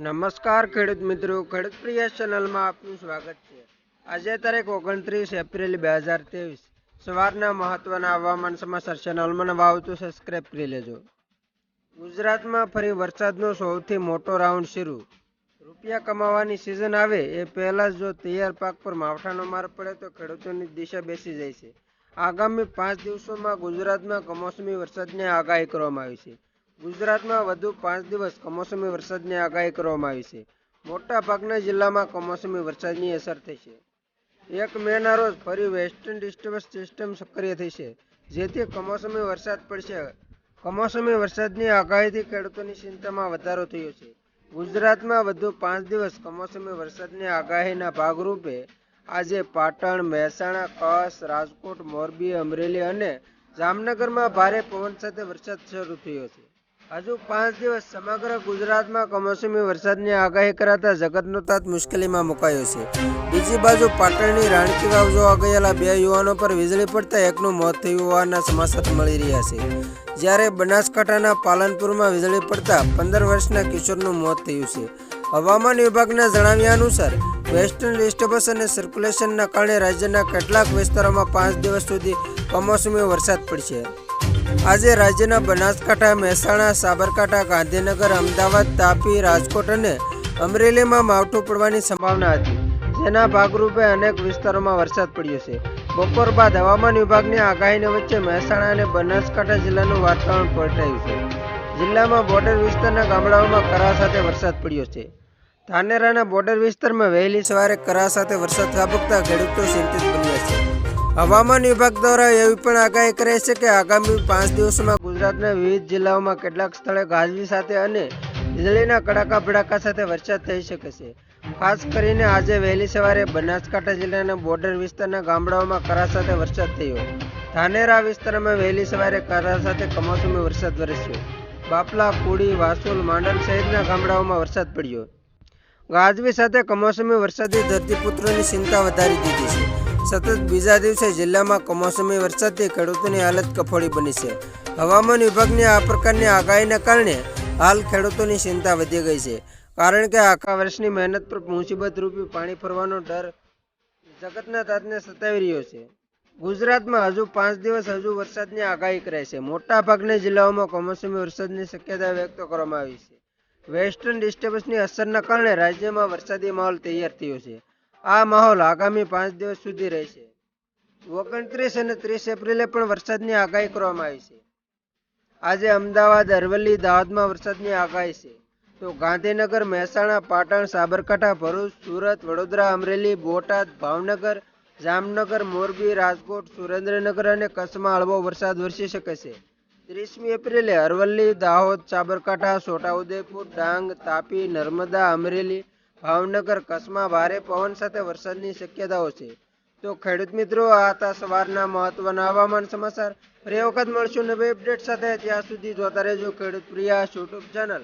નમસ્કાર ખેડૂત મિત્રો, ખેડૂત પ્રિય ચેનલમાં આપનું સ્વાગત છે. આજે તારીખ ઓગણત્રીસ એપ્રિલ બે હજાર ત્રેવીસ. સવારના મહત્વના હવામાન સમાચાર ચેનલમાં નવા આવતું સબસ્ક્રાઇબ કરી લેજો. ગુજરાતમાં ફરી વરસાદનો સૌથી મોટો રાઉન્ડ શરૂ. રૂપિયા કમાવાની સિઝન આવે એ પહેલાં જો તૈયાર પાક પર માવઠાનો માર પડે તો ખેડૂતોની દિશા બેસી જાય છે. આગામી પાંચ દિવસોમાં ગુજરાતમાં કમોસમી વરસાદની આગાહી કરવામાં આવી છે. ગુજરાતમાં વધુ પાંચ દિવસ કમોસમી વરસાદની આગાહી કરવામાં આવી છે. મોટા ભાગના જિલ્લામાં કમોસમી વરસાદની અસર થઈ છે. એક મેના રોજ ફરી વેસ્ટર્ન ડિસ્ટર્બન્સ સિસ્ટમ સક્રિય થઈ છે, જેથી કમોસમી વરસાદ પડશે. કમોસમી વરસાદની આગાહીથી ખેડૂતોની ચિંતામાં વધારો થયો છે. ગુજરાતમાં વધુ પાંચ દિવસ કમોસમી વરસાદની આગાહીના ભાગરૂપે આજે પાટણ, મહેસાણા, કચ્છ, રાજકોટ, મોરબી, અમરેલી અને જામનગરમાં ભારે પવન સાથે વરસાદ શરૂ થયો છે. હજુ પાંચ દિવસ સમગ્ર ગુજરાતમાં કમોસમી વરસાદની આગાહી કરાતા જગતનો તાત મુશ્કેલીમાં મુકાયો છે. બીજી બાજુ પાટણની રાણકી વાવ જોવા ગયેલા બે યુવાનો પર વીજળી પડતા એકનું મોત થયું હોવાના સમાચાર મળી રહ્યા છે. જ્યારે બનાસકાંઠાના પાલનપુરમાં વીજળી પડતા પંદર વર્ષના કિશોરનું મોત થયું છે. હવામાન વિભાગના જણાવ્યા અનુસાર, વેસ્ટર્ન ડિસ્ટર્બન્સ અને સર્ક્યુલેશનના કારણે રાજ્યના કેટલાક વિસ્તારોમાં પાંચ દિવસ સુધી કમોસમી વરસાદ પડશે. આજે રાજ્યના બનાસકાંઠા, મહેસાણા, સાબરકાંઠા, ગાંધીનગર, અમદાવાદ, તાપી, રાજકોટ અને અમરેલીમાં માવઠું પડવાની સંભાવના હતી. જેના ભાગરૂપે અનેક વિસ્તારોમાં વરસાદ પડ્યો છે. બપોર બાદ હવામાન વિભાગની આગાહીની વચ્ચે મહેસાણા અને બનાસકાંઠા જિલ્લાનું વાતાવરણ પલટાયું છે. જિલ્લામાં બોર્ડર વિસ્તારના ગામડાઓમાં કરા સાથે વરસાદ પડ્યો છે. ધાનેરાના બોર્ડર વિસ્તારમાં વહેલી સવારે કરા સાથે વરસાદ ખાબકતા ખેડૂતો ચિંતિત બન્યા છે. હવામાન વિભાગ દ્વારા એવી પણ આગાહી કરે છે કે આગામી પાંચ દિવસોમાં ગુજરાતના વિવિધ જિલ્લાઓમાં કેટલાક સ્થળે ગાજવી સાથે અને વીજળીના કડાકા ભડાકા સાથે વરસાદ થઈ શકે છે. ખાસ કરીને આજે વહેલી સવારે બનાસકાંઠા જિલ્લાના બોર્ડર વિસ્તારના ગામડાઓમાં કરા સાથે વરસાદ થયો. ધાનેરા વિસ્તારમાં વહેલી સવારે કરા સાથે કમોસમી વરસાદ વરસ્યો. બાપલા, કુડી, વાસુલ, માંડલ સહિતના ગામડાઓમાં વરસાદ પડ્યો. ગાજવી સાથે કમોસમી વરસાદે ધરતીપુત્રોની ચિંતા વધારી દીધી છે. સતત બીજા દિવસે જિલ્લામાં કમોસમી વરસાદથી ખેડૂતોની હાલત કફોડી બની છે. હવામાન વિભાગની આ પ્રકારની આગાહીના કારણે હાલ ખેડૂતોની ચિંતા વધી ગઈ છે. કારણ કે આખા વર્ષની મહેનત પર મુસીબત રૂપી પાણી ફરવાનો ડર જગતના તાતને સતાવી રહ્યો છે. ગુજરાતમાં હજુ પાંચ દિવસ હજુ વરસાદની આગાહી કરાઈ છે. મોટા ભાગના જિલ્લાઓમાં કમોસમી વરસાદની શક્યતા વ્યક્ત કરવામાં આવી છે. વેસ્ટર્ન ડિસ્ટર્બન્સની અસરના કારણે રાજ્યમાં વરસાદી માહોલ તૈયાર થયો છે. આ માહોલ આગામી પાંચ દિવસ સુધી રહેશે. ઓગણત્રીસ અને ત્રીસ એપ્રિલે પણ વરસાદની આગાહી કરવામાં આવી છે. આજે અમદાવાદ, અરવલ્લી, દાહોદમાં વરસાદની આગાહી છે. તો ગાંધીનગર, મહેસાણા, પાટણ, સાબરકાંઠા, ભરૂચ, સુરત, વડોદરા, અમરેલી, બોટાદ, ભાવનગર, જામનગર, મોરબી, રાજકોટ, સુરેન્દ્રનગર અને કચ્છમાં હળવો વરસાદ વરસી શકે છે. ત્રીસમી એપ્રિલે અરવલ્લી, દાહોદ, સાબરકાંઠા, છોટાઉદેપુર, ડાંગ, તાપી, નર્મદા, અમરેલી ભાવનગર કચ્છમાં ભારે પવન સાથે વરસાદની શક્યતાઓ છે. તો ખેડૂત મિત્રો, આ હતા સવારના મહત્વના હવામાન સમાચાર. ફરી વખત મળશું નવી અપડેટ સાથે. ત્યાં સુધી જોતા રહેજો ખેડૂત પ્રિયા યુટ્યુબ ચેનલ